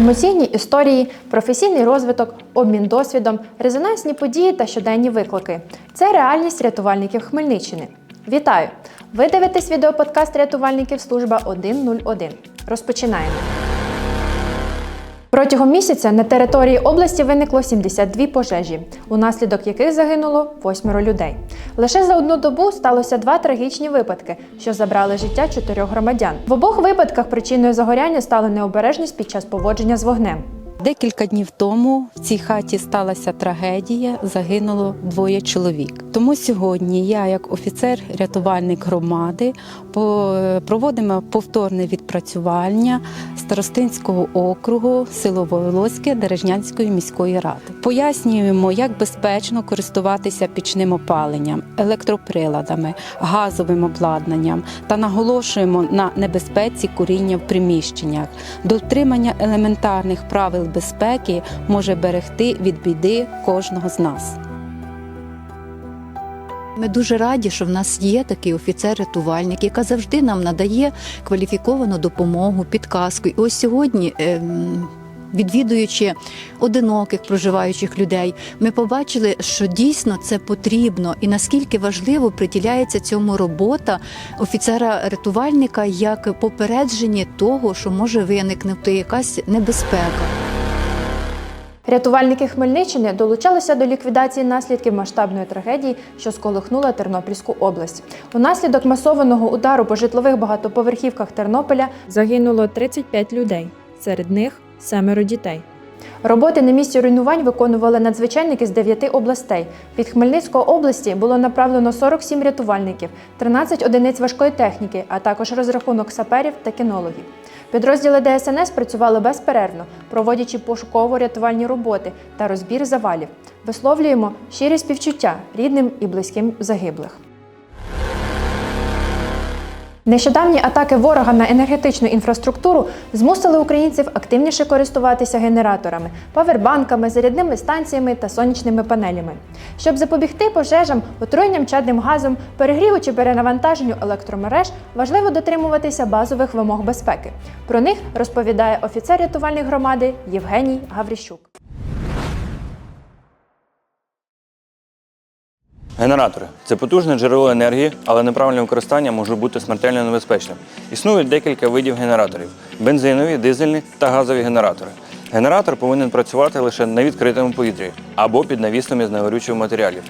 Емоційні історії, професійний розвиток, обмін досвідом, резонансні події та щоденні виклики це реальність рятувальників Хмельниччини. Вітаю! Ви дивитесь відеоподкаст рятувальників служба 101. Розпочинаємо. Протягом місяця на території області виникло 72 пожежі, унаслідок яких загинуло восьмеро людей. Лише за одну добу сталося два трагічні випадки, що забрали життя чотирьох громадян. В обох випадках причиною загоряння стала необережність під час поводження з вогнем. Декілька днів тому в цій хаті сталася трагедія, загинуло двоє чоловік. Тому сьогодні я, як офіцер-рятувальник громади, проводимо повторне відпрацювання Старостинського округу село Волоське Дережнянської міської ради. Пояснюємо, як безпечно користуватися пічним опаленням, електроприладами, газовим обладнанням та наголошуємо на небезпеці куріння в приміщеннях. Дотримання елементарних правил безпеки може берегти від біди кожного з нас. Ми дуже раді, що в нас є такий офіцер-рятувальник, яка завжди нам надає кваліфіковану допомогу, підказку. І ось сьогодні. ем, Відвідуючи одиноких проживаючих людей, ми побачили, що дійсно це потрібно, і наскільки важливо приділяється цьому робота офіцера-рятувальника як попередження того, що може виникнути якась небезпека. Рятувальники Хмельниччини долучалися до ліквідації наслідків масштабної трагедії, що сколихнула Тернопільську область. Унаслідок масованого удару по житлових багатоповерхівках Тернополя загинуло 35 людей. Серед них семеро дітей. Роботи на місці руйнувань виконували надзвичайники з 9 областей. Від Хмельницької області було направлено 47 рятувальників, 13 одиниць важкої техніки, а також розрахунок саперів та кінологів. Підрозділи ДСНС працювали безперервно, проводячи пошуково-рятувальні роботи та розбір завалів. Висловлюємо щирі співчуття рідним і близьким загиблих. Нещодавні атаки ворога на енергетичну інфраструктуру змусили українців активніше користуватися генераторами, павербанками, зарядними станціями та сонячними панелями. Щоб запобігти пожежам, отруєнням чадним газом, перегріву чи перенавантаженню електромереж, важливо дотримуватися базових вимог безпеки. Про них розповідає офіцер рятувальної громади Євгеній Гавріщук. Генератори це потужне джерело енергії, але неправильне використання може бути смертельно небезпечним. Існують декілька видів генераторів: бензинові, дизельні та газові генератори. Генератор повинен працювати лише на відкритому повітрі або під навіслом із негорючих матеріалів.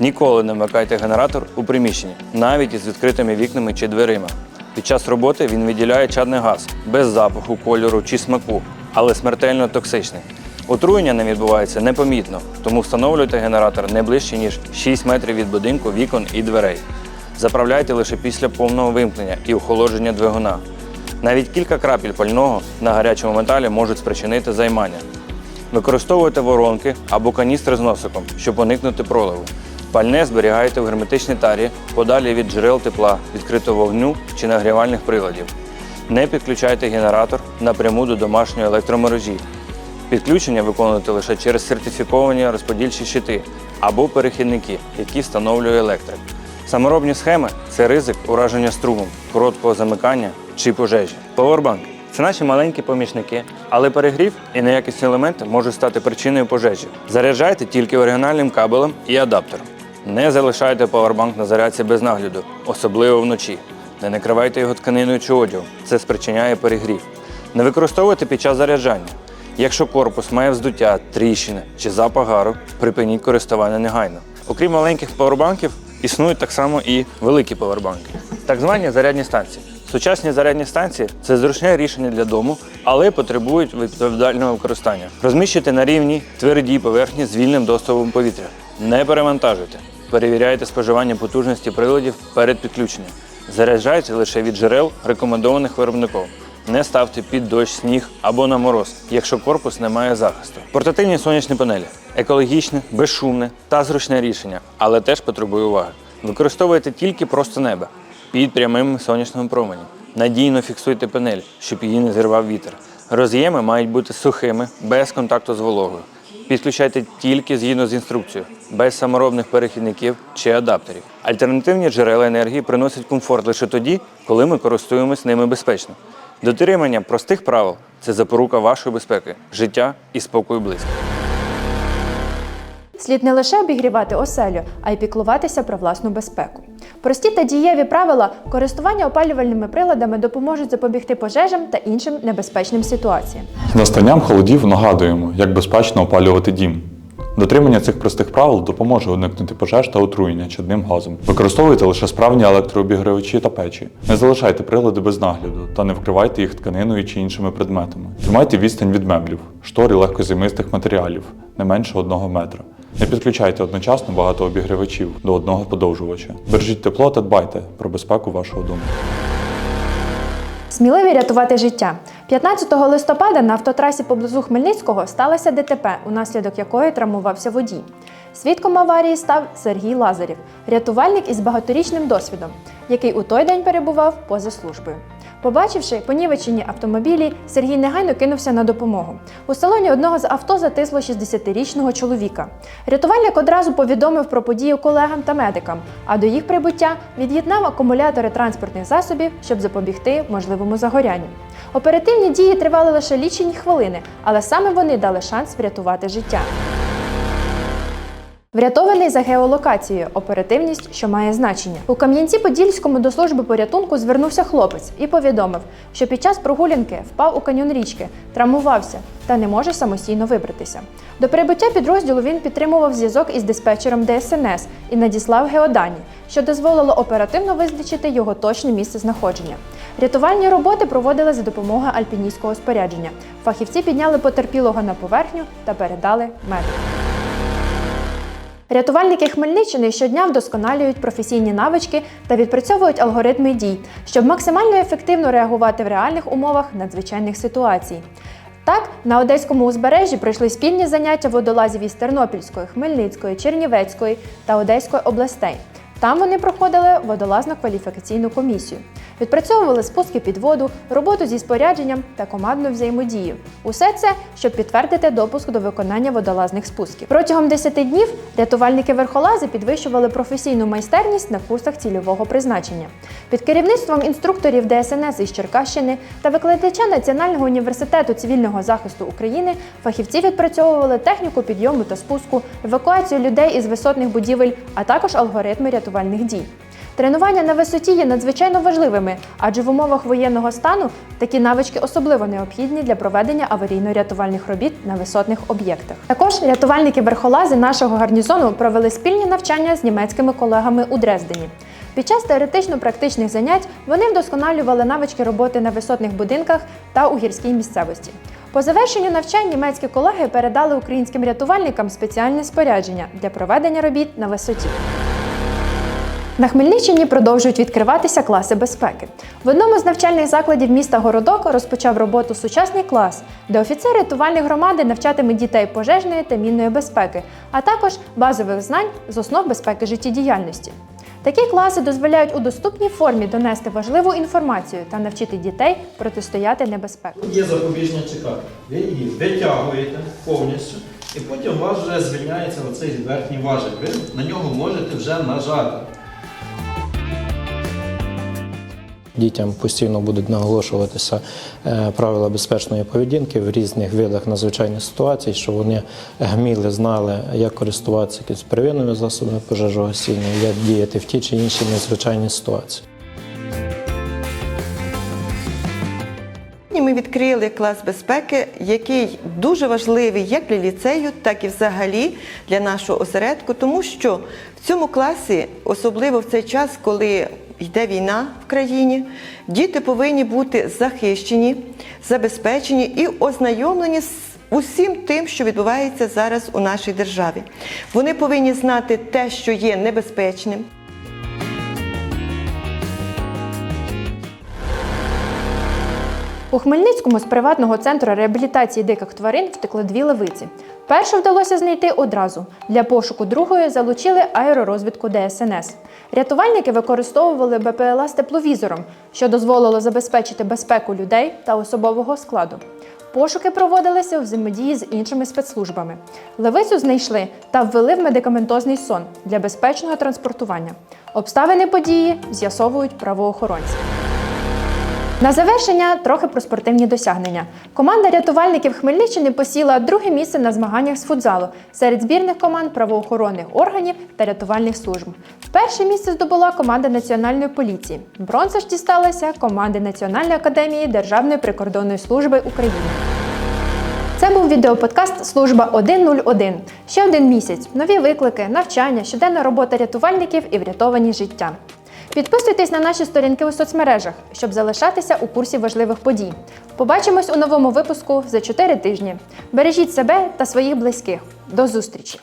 Ніколи не вмикайте генератор у приміщенні, навіть із відкритими вікнами чи дверима. Під час роботи він виділяє чадний газ без запаху, кольору чи смаку, але смертельно токсичний. Отруєння не відбувається непомітно, тому встановлюйте генератор не ближче, ніж 6 метрів від будинку, вікон і дверей. Заправляйте лише після повного вимкнення і охолодження двигуна. Навіть кілька крапель пального на гарячому металі можуть спричинити займання. Використовуйте воронки або каністри з носиком, щоб уникнути проливу. Пальне зберігайте в герметичній тарі подалі від джерел тепла, відкритого вогню чи нагрівальних приладів. Не підключайте генератор напряму до домашньої електромережі. Підключення виконуйте лише через сертифіковані розподільчі щити або перехідники, які встановлює електрик. Саморобні схеми це ризик ураження струмом, короткого замикання чи пожежі. Powerbank – це наші маленькі помічники, але перегрів і неякісні елементи можуть стати причиною пожежі. Заряджайте тільки оригінальним кабелем і адаптером. Не залишайте павербанк на зарядці без нагляду, особливо вночі. Не накривайте його тканиною чи одягом. Це спричиняє перегрів. Не використовуйте під час заряджання. Якщо корпус має вздуття, тріщини чи запах гару, припиніть користування негайно. Окрім маленьких павербанків, існують так само і великі павербанки. Так звані зарядні станції. Сучасні зарядні станції це зручне рішення для дому, але потребують відповідального використання. Розміщуйте на рівні твердій поверхні з вільним доступом повітря. Не перевантажуйте. Перевіряйте споживання потужності приладів перед підключенням. Заряджайте лише від джерел, рекомендованих виробником. Не ставте під дощ, сніг або на мороз, якщо корпус не має захисту. Портативні сонячні панелі екологічне, безшумне та зручне рішення, але теж потребує уваги. Використовуйте тільки просто небо під прямим сонячним променем. Надійно фіксуйте панель, щоб її не зірвав вітер. Роз'єми мають бути сухими, без контакту з вологою. Підключайте тільки згідно з інструкцією, без саморобних перехідників чи адаптерів. Альтернативні джерела енергії приносять комфорт лише тоді, коли ми користуємось ними безпечно. Дотримання простих правил це запорука вашої безпеки, життя і спокою близьких. Слід не лише обігрівати оселю, а й піклуватися про власну безпеку. Прості та дієві правила користування опалювальними приладами допоможуть запобігти пожежам та іншим небезпечним ситуаціям. З настанням холодів нагадуємо, як безпечно опалювати дім. Дотримання цих простих правил допоможе уникнути пожеж та отруєння чадним газом. Використовуйте лише справні електрообігрівачі та печі. Не залишайте прилади без нагляду та не вкривайте їх тканиною чи іншими предметами. Тримайте відстань від меблів, штор і легкозаймистих матеріалів не менше одного метра. Не підключайте одночасно багато обігрівачів до одного подовжувача. Бережіть тепло та дбайте про безпеку вашого дому. Сміливі рятувати життя. 15 листопада на автотрасі поблизу Хмельницького сталося ДТП, унаслідок якої травмувався водій. Свідком аварії став Сергій Лазарів, рятувальник із багаторічним досвідом, який у той день перебував поза службою. Побачивши понівечені автомобілі, Сергій негайно кинувся на допомогу. У салоні одного з авто затисло 60-річного чоловіка. Рятувальник одразу повідомив про подію колегам та медикам, а до їх прибуття від'єднав акумулятори транспортних засобів, щоб запобігти можливому загорянню. Оперативні дії тривали лише лічені хвилини, але саме вони дали шанс врятувати життя. Врятований за геолокацією оперативність, що має значення. У Кам'янці-Подільському до служби порятунку звернувся хлопець і повідомив, що під час прогулянки впав у каньйон річки, травмувався та не може самостійно вибратися. До прибуття підрозділу він підтримував зв'язок із диспетчером ДСНС і надіслав геодані, що дозволило оперативно визначити його точне місце знаходження. Рятувальні роботи проводили за допомогою альпіністського спорядження. Фахівці підняли потерпілого на поверхню та передали медикам. Рятувальники Хмельниччини щодня вдосконалюють професійні навички та відпрацьовують алгоритми дій, щоб максимально ефективно реагувати в реальних умовах надзвичайних ситуацій. Так, на Одеському узбережжі пройшли спільні заняття водолазів із Тернопільської, Хмельницької, Чернівецької та Одеської областей. Там вони проходили водолазну кваліфікаційну комісію. Відпрацьовували спуски під воду, роботу зі спорядженням та командну взаємодію. Усе це, щоб підтвердити допуск до виконання водолазних спусків. Протягом 10 днів рятувальники-верхолази підвищували професійну майстерність на курсах цільового призначення. Під керівництвом інструкторів ДСНС із Черкащини та викладача Національного університету цивільного захисту України фахівці відпрацьовували техніку підйому та спуску, евакуацію людей із висотних будівель, а також алгоритми рятувальних дій. Тренування на висоті є надзвичайно важливими, адже в умовах воєнного стану такі навички особливо необхідні для проведення аварійно-рятувальних робіт на висотних об'єктах. Також рятувальники-верхолази нашого гарнізону провели спільні навчання з німецькими колегами у Дрездені. Під час теоретично-практичних занять вони вдосконалювали навички роботи на висотних будинках та у гірській місцевості. По завершенню навчань німецькі колеги передали українським рятувальникам спеціальне спорядження для проведення робіт на висоті. На Хмельниччині продовжують відкриватися класи безпеки. В одному з навчальних закладів міста Городок розпочав роботу сучасний клас, де офіцер рятувальної громади навчатиме дітей пожежної та мінної безпеки, а також базових знань з основ безпеки життєдіяльності. Такі класи дозволяють у доступній формі донести важливу інформацію та навчити дітей протистояти небезпеку. Є запобіжна чекати. Ви її витягуєте повністю, і потім у вас вже звільняється оцей верхній важик. Ви на нього можете вже нажати. Дітям постійно будуть наголошуватися е, правила безпечної поведінки в різних видах надзвичайних ситуацій, щоб вони вміли, знали, як користуватися якимись первинними засобами пожежогасіння, як діяти в ті чи інші надзвичайні ситуації. Ми відкрили клас безпеки, який дуже важливий як для ліцею, так і взагалі для нашого осередку, тому що в цьому класі, особливо в цей час, коли йде війна в країні, діти повинні бути захищені, забезпечені і ознайомлені з усім тим, що відбувається зараз у нашій державі. Вони повинні знати те, що є небезпечним. У Хмельницькому з приватного центру реабілітації диких тварин втекли дві левиці. Першу вдалося знайти одразу. Для пошуку другої залучили аеророзвідку ДСНС. Рятувальники використовували БПЛА з тепловізором, що дозволило забезпечити безпеку людей та особового складу. Пошуки проводилися у взаємодії з іншими спецслужбами. Левицю знайшли та ввели в медикаментозний сон для безпечного транспортування. Обставини події з'ясовують правоохоронці. На завершення трохи про спортивні досягнення. Команда рятувальників Хмельниччини посіла друге місце на змаганнях з футзалу серед збірних команд правоохоронних органів та рятувальних служб. Перше місце здобула команда Національної поліції. Бронза ж дісталася команди Національної академії Державної прикордонної служби України. Це був відеоподкаст Служба 101. Ще один місяць. Нові виклики, навчання, щоденна робота рятувальників і врятовані життя. Підписуйтесь на наші сторінки у соцмережах, щоб залишатися у курсі важливих подій. Побачимось у новому випуску за 4 тижні. Бережіть себе та своїх близьких. До зустрічі!